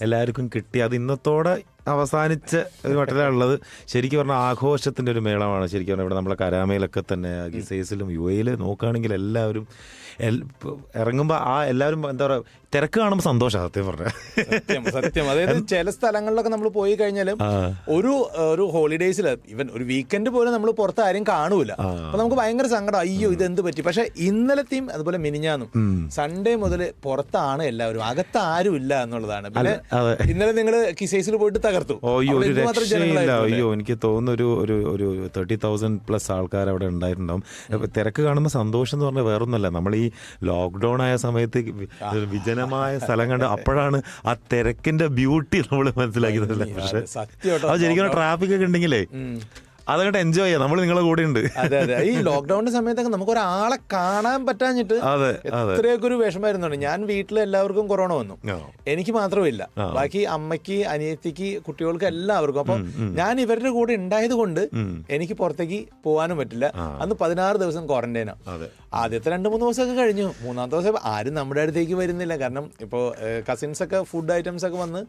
എല്ലാവർക്കും കിട്ടി. അത് ഇന്നത്തോടെ അവസാനിച്ച ഒരു മട്ടിലുള്ളത് ശരിക്കും പറഞ്ഞാൽ ആഘോഷത്തിന്റെ ഒരു മേളമാണ് ശരിക്കും പറഞ്ഞാൽ ഇവിടെ നമ്മളെ കരാമയിലൊക്കെ തന്നെ ഗിസൈസിലും യു എയിൽ നോക്കുകയാണെങ്കിൽ എല്ലാവരും ഇറങ്ങുമ്പോൾ ആ എല്ലാവരും എന്താ പറയുക തിരക്ക് കാണുമ്പോൾ സന്തോഷമാണ് സത്യം പറഞ്ഞാൽ. സത്യം സത്യം. അതായത് ചില സ്ഥലങ്ങളിലൊക്കെ നമ്മൾ പോയി കഴിഞ്ഞാലും ഒരു ഒരു ഹോളിഡേയ്സിൽ ഇവൻ ഒരു വീക്കെൻഡ് പോലും നമ്മൾ പുറത്ത് ആരും കാണൂല. അപ്പൊ നമുക്ക് ഭയങ്കര സങ്കടം അയ്യോ ഇത് എന്ത് പറ്റി? പക്ഷെ ഇന്നലത്തെയും അതുപോലെ മിനിഞ്ഞാന്നും സൺഡേ മുതൽ പുറത്താണ് എല്ലാവരും അകത്ത് ആരും ഇല്ല എന്നുള്ളതാണ് പിന്നെ ഇന്നലെ നിങ്ങൾ കിസൈസിൽ പോയിട്ട് തകർത്തു. അയ്യോ അവിടെ ഒരു രക്ഷയില്ല. അയ്യോ എനിക്ക് തോന്നുന്നു ഒരു ഒരു ഒരു തേർട്ടി തൗസൻഡ് പ്ലസ് ആൾക്കാർ അവിടെ ഉണ്ടായിട്ടുണ്ടാവും. തിരക്ക് കാണുമ്പോൾ സന്തോഷം എന്ന് പറഞ്ഞാൽ വേറൊന്നല്ല നമ്മൾ ഈ ലോക്ക്ഡൗൺ ആയ സമയത്ത് വിജനമായ സ്ഥലം കണ്ട് അപ്പോഴാണ് ആ തിരക്കിന്റെ ബ്യൂട്ടി നമ്മൾ മനസ്സിലാക്കിയത് പക്ഷേ. അത് ശരിക്കും ട്രാഫിക് ഒക്കെ ഉണ്ടെങ്കിലേ അതങ്ങോട്ട് എൻജോയ് ചെയ്യാം. നമ്മൾ നിങ്ങളെ കൂടെ ഉണ്ട് അതെ അതെ. ഈ ലോക്ക്ഡൌണിന്റെ സമയത്തൊക്കെ നമുക്ക് ഒരാളെ കാണാൻ പറ്റാഞ്ഞിട്ട് എത്രയൊക്കെ ഒരു വിഷമായിരുന്നു ഞാൻ വീട്ടിൽ എല്ലാവർക്കും കൊറോണ വന്നു. എനിക്ക് മാത്രമില്ല ബാക്കി അമ്മയ്ക്ക് അനിയത്തിക്ക് കുട്ടികൾക്ക് എല്ലാവർക്കും. അപ്പം ഞാൻ ഇവരുടെ കൂടെ ഉണ്ടായത് കൊണ്ട് എനിക്ക് പുറത്തേക്ക് പോകാനും പറ്റില്ല. അന്ന് പതിനാറ് ദിവസം ക്വാറന്റൈനാ. ആദ്യത്തെ രണ്ട് മൂന്ന് ദിവസമൊക്കെ കഴിഞ്ഞു. മൂന്നാമത്തെ ദിവസം ആരും നമ്മുടെ അടുത്തേക്ക് വരുന്നില്ല. കാരണം ഇപ്പോൾ കസിൻസ് ഒക്കെ ഫുഡ് ഐറ്റംസ് ഒക്കെ വന്ന്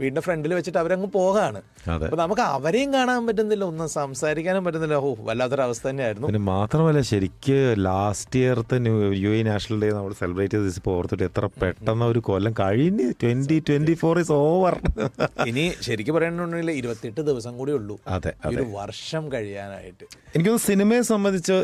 വീടിന്റെ ഫ്രണ്ടിൽ വെച്ചിട്ട് അവരങ്ങ് പോകാണ്. അപ്പൊ നമുക്ക് അവരെയും കാണാൻ പറ്റുന്നില്ല. ഒന്നും സംസാരിക്കാനും പറ്റുന്നില്ല. ഓ വല്ലാത്തൊരവസ്ഥ തന്നെയായിരുന്നു. പിന്നെ മാത്രമല്ല ശരിക്ക് ലാസ്റ്റ് ഇയർത്തെ യു എ നാഷണൽ ഡേ നമ്മൾ സെലിബ്രേറ്റ് ചെയ്ത് ഇപ്പോൾ ഓർത്തിട്ട് എത്ര പെട്ടെന്ന് ഒരു കൊല്ലം കഴിഞ്ഞ് twenty twenty four is over ഇനി ശരിക്കും പറയണമെന്നുണ്ടെങ്കിൽ ഇരുപത്തിയെട്ട് ദിവസം കൂടി ഉള്ളൂ. അതെ ഒരു വർഷം കഴിയാനായിട്ട്. എനിക്കൊന്ന് സിനിമയെ സംബന്ധിച്ച്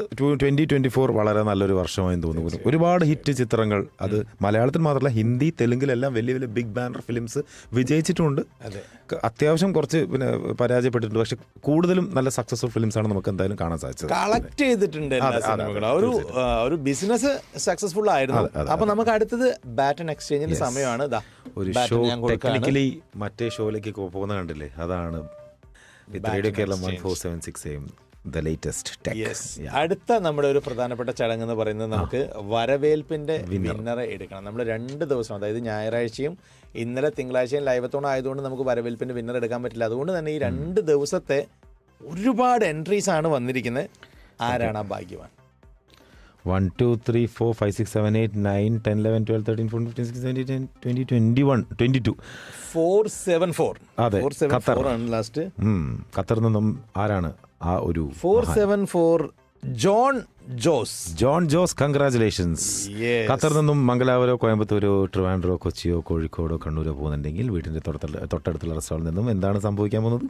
ട്വന്റി ട്വന്റി ഫോർ വളരെ നല്ലൊരു വർഷമായി തോന്നുന്നു. ഒരുപാട് ഹിറ്റ് ചിത്രങ്ങൾ. അത് മലയാളത്തിൽ മാത്രമല്ല ഹിന്ദി തെലുങ്കിലെല്ലാം വലിയ വലിയ ബിഗ് ബാനർ ഫിലിംസ് വിജയിച്ചിട്ടുണ്ട്. അതെ. അത്യാവശ്യം കുറച്ച് പിന്നെ പരാജയപ്പെട്ടിട്ടുണ്ട്. പക്ഷെ കൂടുതലും നല്ല സക്സസ്ഫുൾ ഫിലിംസ് ആണ് നമുക്ക് എന്തായാലും കാണാൻ സാധിച്ചത്. കളക്ട് ചെയ്തിട്ടുണ്ട് ഒരു ഒരു ബിസിനസ് സക്സസ്ഫുൾ ആയിരുന്നു. അപ്പൊ നമുക്ക് അടുത്തത് ബാറ്റൺ എക്സ്ചേഞ്ചിന്റെ സമയമാണ്. ഒരു ഷോ ടെക്നിക്കലി മറ്റേ ഷോയിലേക്ക് പോകുന്ന കണ്ടില്ലേ? അതാണ് radio Keralam one four seven six M the latest അടുത്ത നമ്മുടെ ഒരു പ്രധാനപ്പെട്ട ചടങ്ങ് എന്ന് പറയുന്നത് നമുക്ക് വരവേൽപ്പിന്റെ വിന്നറെ എടുക്കണം. നമ്മൾ രണ്ട് ദിവസം അതായത് ഞായറാഴ്ചയും ഇന്നലെ തിങ്കളാഴ്ചയും ലൈവത്തോണം ആയതുകൊണ്ട് നമുക്ക് വരവേൽപ്പിന്റെ വിന്നർ എടുക്കാൻ പറ്റില്ല. അതുകൊണ്ട് തന്നെ ഈ രണ്ട് ദിവസത്തെ ഒരുപാട് എൻട്രീസ് ആണ് വന്നിരിക്കുന്നത്. ആരാണ് ആ ഭാഗ്യവാൻ? One two three four five six seven eight nine ten eleven twelve thirteen four fifteen six seventeen ten twenty twenty one twenty two four seven four അതെ, ഫോർ സെവൻ ഖത്തർ. ഫോർ ആണ് last ഖത്തറിൽ നിന്നും ആരാണ് ആ ഒരു four seven four John Jose. John Jose congratulations. ഖത്തറിൽ നിന്നും മംഗലാപുരോ കോയമ്പത്തൂരോ ട്രിവാൻഡ്രോ കൊച്ചിയോ കോഴിക്കോടോ കണ്ണൂരോ പോകുന്നുണ്ടെങ്കിൽ വീടിന്റെ തൊട്ടടുത്ത തൊട്ടടുത്തുള്ള റെസ്റ്റോറന്റിൽ നിന്നും എന്താണ് സംഭവിക്കാൻ പോകുന്നത്?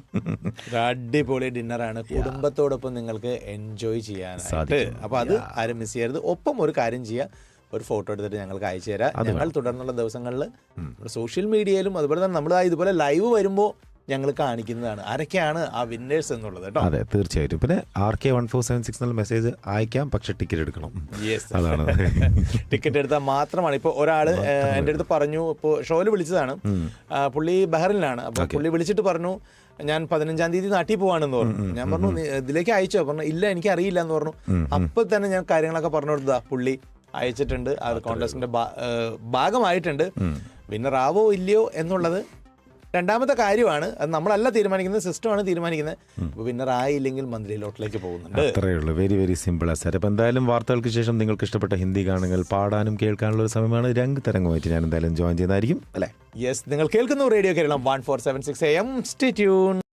അടിപൊളി ഡിന്നറാണ്. കുടുംബത്തോടൊപ്പം നിങ്ങൾക്ക് എൻജോയ് ചെയ്യാൻ സാധിക്കും. അപ്പൊ അത് ആരും മിസ് ചെയ്യരുത്. ഒപ്പം ഒരു കാര്യം ചെയ്യുക ഒരു ഫോട്ടോ എടുത്തിട്ട് ഞങ്ങൾക്ക് അയച്ചു തരാം ഞങ്ങൾ തുടർന്നുള്ള ദിവസങ്ങളിൽ സോഷ്യൽ മീഡിയയിലും അതുപോലെ തന്നെ നമ്മൾ ഇതുപോലെ ലൈവ് വരുമ്പോൾ ഞങ്ങൾ കാണിക്കുന്നതാണ്. ആരൊക്കെയാണ് ആ വിന്നേഴ്സ് എന്നുള്ളത് കേട്ടോ അതെ തീർച്ചയായിട്ടും. പിന്നെ R K one four seven six എന്നുള്ള മെസ്സേജ് അയക്കാം പക്ഷെ ടിക്കറ്റ് എടുക്കണം. യെസ് അതാണ്. ടിക്കറ്റ് എടുത്താൽ മാത്രമാണ്. ഇപ്പോൾ ഒരാൾ എന്റെ അടുത്ത് പറഞ്ഞു ഇപ്പോൾ ഷോയിൽ വിളിച്ചതാണ്. പുള്ളി ബഹറിനിലാണ്. അപ്പോൾ പുള്ളി വിളിച്ചിട്ട് പറഞ്ഞു ഞാൻ പതിനഞ്ചാം തീയതി നാട്ടിൽ പോവാണെന്ന് പറഞ്ഞു. ഞാൻ പറഞ്ഞു "നീ ഇതിലേക്ക് അയച്ചോ? പറഞ്ഞു ഇല്ല എനിക്ക് അറിയില്ല എന്ന് പറഞ്ഞു. അപ്പോൾ തന്നെ ഞാൻ കാര്യങ്ങളൊക്കെ പറഞ്ഞു കൊടുത്തതാ പുള്ളി അയച്ചിട്ടുണ്ട്. അത് കോൺഗ്രസിന്റെ ഭാഗമായിട്ടുണ്ട്. വിന്നർ ആവോ ഇല്ലയോ എന്നുള്ളത് രണ്ടാമത്തെ കാര്യമാണ് അത് നമ്മളല്ല തീരുമാനിക്കുന്നത് സിസ്റ്റമാണ് തീരുമാനിക്കുന്നത്. വിന്നർ ആയില്ലെങ്കിൽ മന്ത്രി ലോട്ടിലേക്ക് പോകുന്നുണ്ട്. അത്രയേ ഉള്ളൂ. വെരി വെരി സിമ്പിൾ സാർ അപ്പം എന്തായാലും വാർത്തകൾക്ക് ശേഷം നിങ്ങൾക്ക് ഇഷ്ടപ്പെട്ട ഹിന്ദി ഗാനങ്ങൾ പാടാനും കേൾക്കാനുള്ള ഒരു സമയമാണ്. രംഗ് തരംഗമായിട്ട് ഞാൻ എന്തായാലും ജോയിൻ ചെയ്യുന്നതായിരിക്കും. അല്ലേ? യെസ് നിങ്ങൾ കേൾക്കുന്നു radio Keralam one four seven six M stay tune tune